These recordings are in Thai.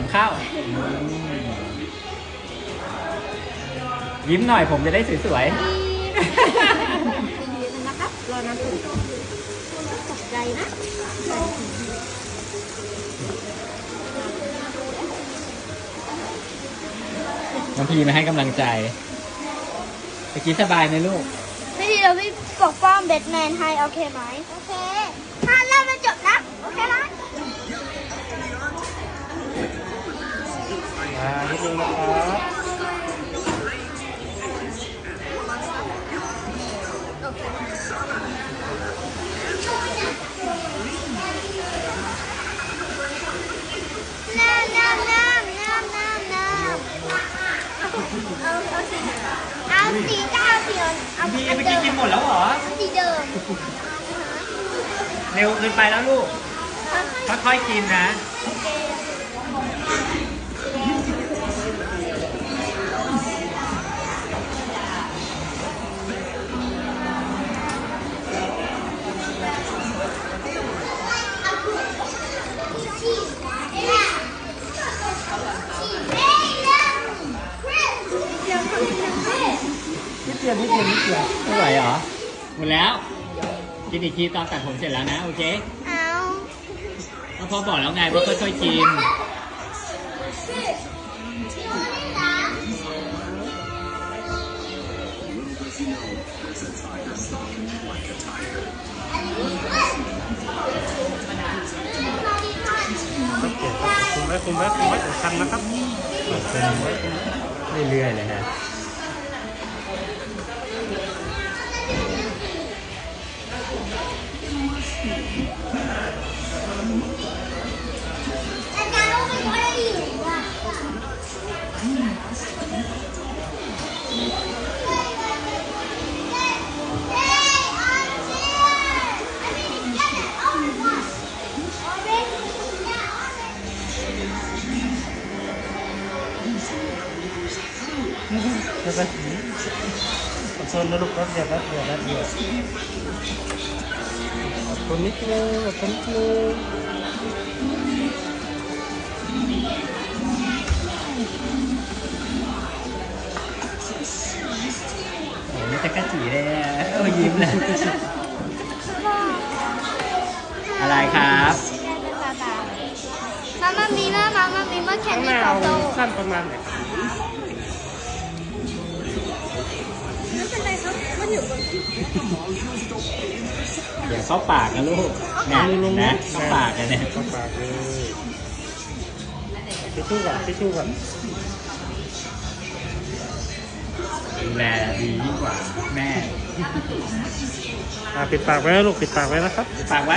ผมเข้าอืมยิ้มหน่อยผมจะได้สวยดีนะครับรอน้ำผึ้งตกใจนะๆน้องพีมาให้กำลังใจเมื่อกี้สบายไหมลูก พี่ดีเราพี่ปกป้องแบทแมนให้โอเคไหม นึงนะครับน้ำน้ำน้ำน้ำน้ำน้ำเอาเอาสีเอาสีเก้าสีเอาพี่อันเมื่อเดิกี้กินหมดแล้วเหรอ เอาสีเดิมเร็วเกินไปแล้วลูกค่อยๆกินนะนิดเดี ยวนิดเดียวนิดเดียวไม่ไหวเหรอหมดแล้ว กินอีกทีตอนตัดผมเสร็จแล้วนะโอเคเอาก็พอบอกแล้วไงว่าค่อยๆกินโอเคครับคุมไว้คุมไว้คุมไว้สำคัญนะครับ เรื่อยๆเลยฮะ นนะลูกแป๊บเดียวแป๊บเดียวแป๊บเดียวอดทนนิดนึงอดทนนิดนึงโอ้ยจะกระจีเลยอะเออยิ้มเลยอะไรครับมามามีมามามามีมาแข่ข้างงหที่น้าโตเอาโต สั้นประมาณไหน อยู่บนเดี๋ยวเข้าปากนะลูกนะมือลงนะเข้าปากกันเนี่ยเข้าปากเลยทิชชู่ก่อนทิชชู่ก่อนดูแลดียิ่งกว่าแม่อ่าปิดปากไว้นะลูกปิดปากไว้นะครับฝากไว้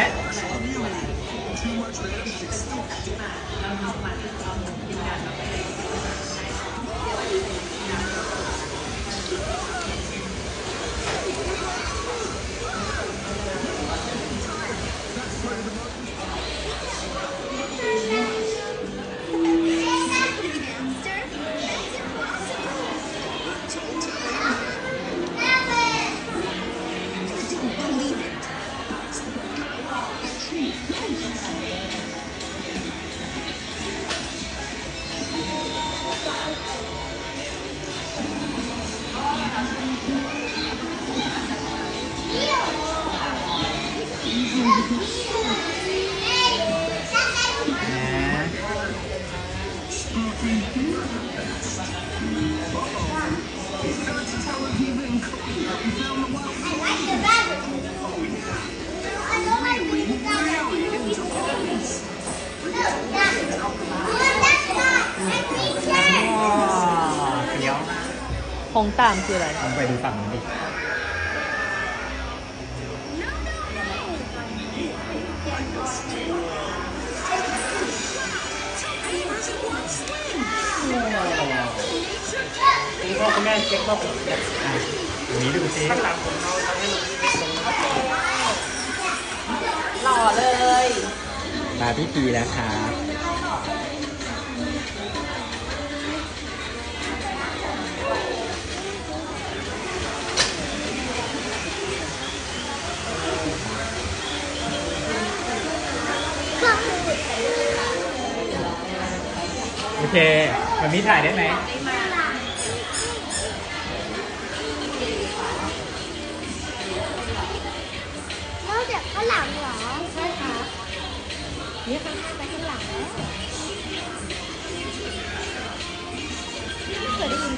ว้าวเดี๋ยว红蛋คืออะไรลองไปดูฝั่งนู้นดิคุณพ่อคุณแม่เช็ครอบหลังอะตรง นี้ดูซิข้างหลังผมเอาทำให้ลูกนิดนึงนะครับหล่อเลยมาพี่พีแล้วครับเคมันมีถ่ายได้ไหม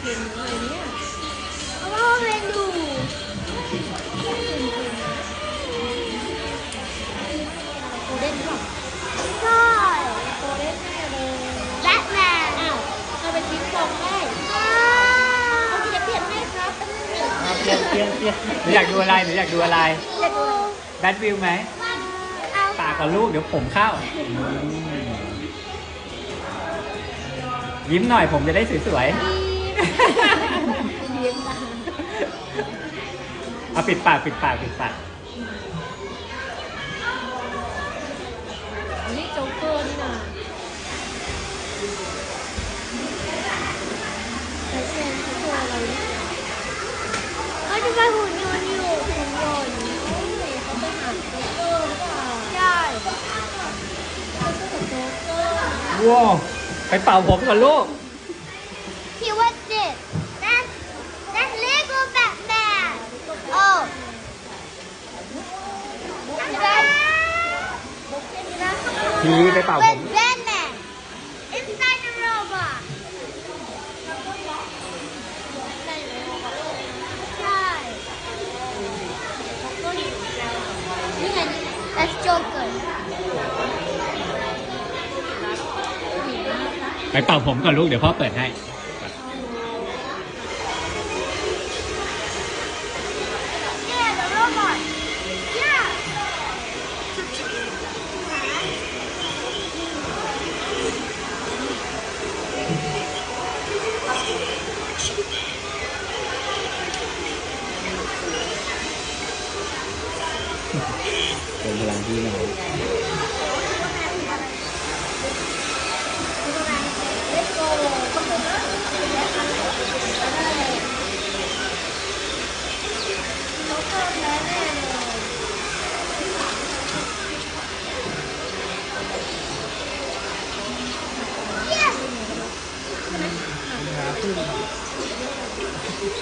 เคยได้ยินเพลงนี้เลยเนี่ยเพราะว่าเพลงดูโกลเด้นหรอใช่โกลเด้นแน่เลยแบทแมนอ้าวเราไปทิ้งกองได้เขาจะเปลี่ยนให้ครับอะเปลี่ยนเปลี่ยนเปลี่ยนหนูอยากดูอะไรหนูอยากดูอะไรจะดูแบทวิวไหมเอาปากกับลูกเดี๋ยวผมเข้าอืมยิ้มหน่อยผมจะได้สวยๆ เลี้ยงตาเอาปิดปากปิดปากปิดปากอันนี้โจ๊กเกอร์นี่นะเขาจะไปหุ่นยนต์อยู่หุ่นยนต์เขาไปหาโจ๊กเกอร์หรือเปล่าใช่ว้าวไปเป่าผมก่อนลูก ที่ว่าเด็ด That's That's Lego Batman Oh ผีไปเป่าผม With Batman inside the robot ใช่นี่ไง That's Joker ไปเป่าผมก่อนลูกเดี๋ยวพ่อเปิดให้ เป็นพลังที่น้อย Let's go. เขาก็แพ้แน่เลย Yes.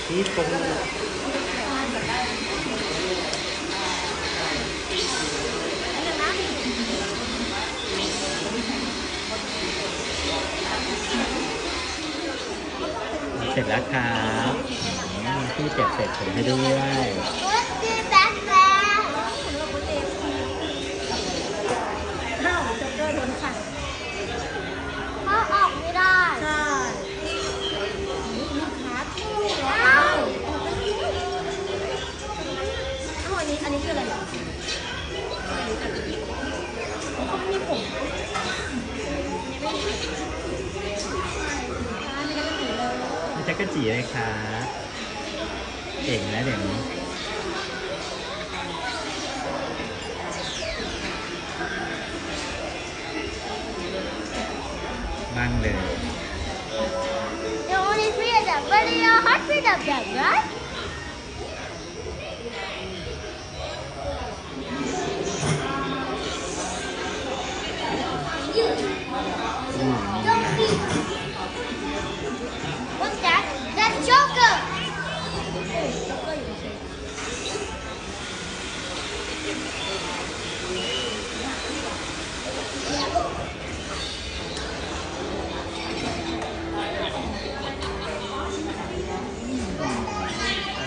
ชี้ตรง เสร็จแล้วครับอืมพี่ เก็บเสร็จผมให้ด้วย Let's do Batman. เขาออกไม่ได้ใช่อ้าวอ้าวอันนี้อันนี้คืออะไรเหรอนี่จักรจีเลยครับ เก่งนะเดี๋ยวนี้มั่งเลย The only three of them, but there are hundred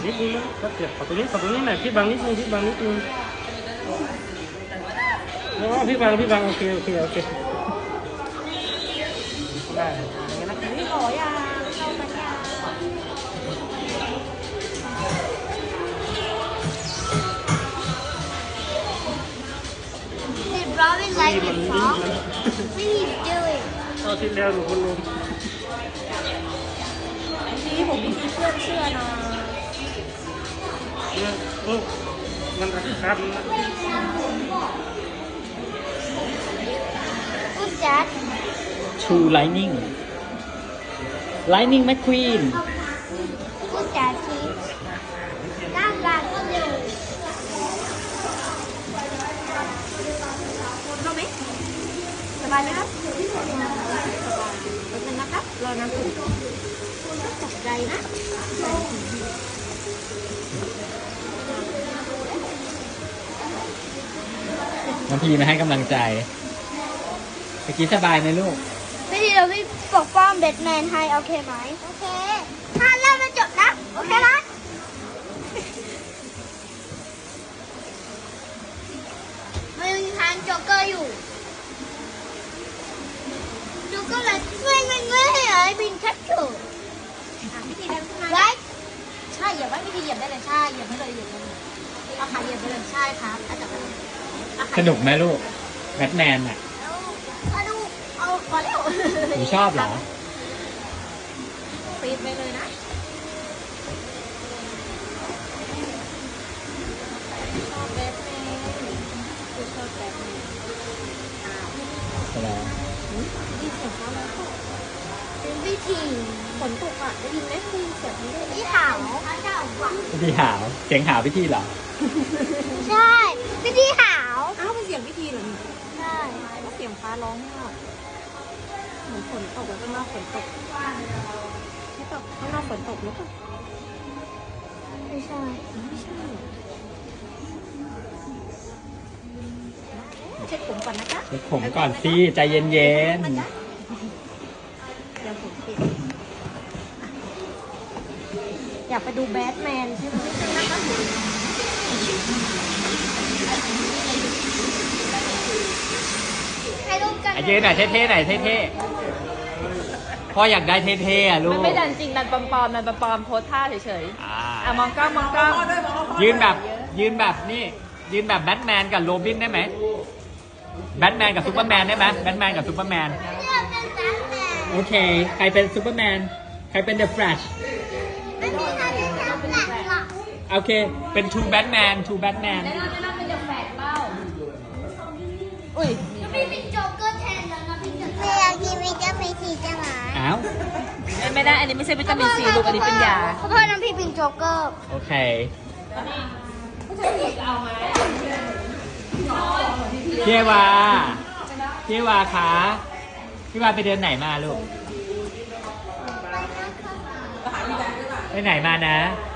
นิดนึงนะครับเดี๋ยวขอตรงนี้ขอตรงนี้หน่อยพี่บังนิดนึงพี่บังนิดนึงอ๋อพี่บังพี่บังโอเคโอเคโอเคได้อย่างนั้นนะนี่หล่อยาเข้ามายัง Did Robin like it fall? What he's doing? เอาที่แล้วดูคุณลุงนี่ผมมีเพื่อนเชื่อนะ เนี่ยโอ้มันระคันนะ Who's that? True Lightning Lightning McQueen Who's that, please? That's that blue. เข้าไหมสบายไหมครับสบายแป๊บนึงนะครับรอนะคุณตกใจนะ น้องพีมาให้กำลังใจเมื่อกี้สบายไหมลูกไม่ดีเราไม่ปกป้องแบทแมนให้โอเคไหมโอเค ถ้าเริ่มมันจบนะ โอเคไหมมันมีทางโจ๊กเกอร์อยู่โจ๊กเกอร์เลยไม่ไม่ไม่ให้ไอ้บินชัดเจนอ่พี่ทีเดินขึ้นมาไว้ใช่เหยียบไว้พี่ทีเหยียบได้เลยใช่เหยียบได้เลยเหยียบได้เลยเอาขาเหยียบไปเลยใช่ครับอาจจะเอาขา สนุกไหมลูกแบทแมนอะเอาดูเอาพอแล้วหนูชอบเหรอปีดไปเลยนะ ชอบแบทแมนคือชอบแบทแมนแสดงดีเสียงเขาแล้วก็เป็นวิธีฝนตกอะได้ยินไหมได้ยินเสียงมันด้วยที่หาวเขาจะเอาหวังพิธีหาว เสียงหาวพิธีเหรอ ใช่ วิธีหาวอ้าวเป็นเสียงพิธีเหรอนี่ใช่ว่าเสียงฟ้าร้องมากเหมือนฝนตกแล้วข้างนอกฝนตกใช่ปะข้างนอกฝนตกหรือเปล่าไม่ใช่ไม่ใช่เช็ดผมก่อนนะจ๊ะเช็คผมก่อนสิใจเย็นเดี๋ยวผมปิดอยากไปดูแบทแมนใช่ไหม นะคะให้รูปกันๆอะยืนหน่อยเท่ๆหน่อยเท่ๆพ่ออยากได้เท่ๆอะลูมักนไม่ดันจริงดันปลอมๆดันปลอมๆโพสท่าเฉยอ่าๆอะมองกล้องมองกล้องยืนแบบยืนแบบนี่ ยืนแบบแบทแมนกับโรบินได้ไหมแบทแมนกับซูเปอร์แมนได้ไหมแบทแมนกับซูเปอร์แมน เลือกเป็นแบทแมนโอเค ใครเป็นซูเปอร์แมน ใครเป็นเดอะแฟลช ไม่มีใครเป็นแบทแมนหรอกโอเค เป็นทูแบทแมนทูแบทแมน อุ้ยแล้วากกินวิตามินซีจะหมาอ้าวไม่ได้ อันนี้ไม่ใช่วิตามินซีลูกอันนี้เป็นยาเพราะพ่อน้ำพี่เป็นโจ๊กเกอร์โอเคพี่เอวาพี่เอวาคะพี่เอวาไปเดินไหนมาลูก ไปไหนมานะไ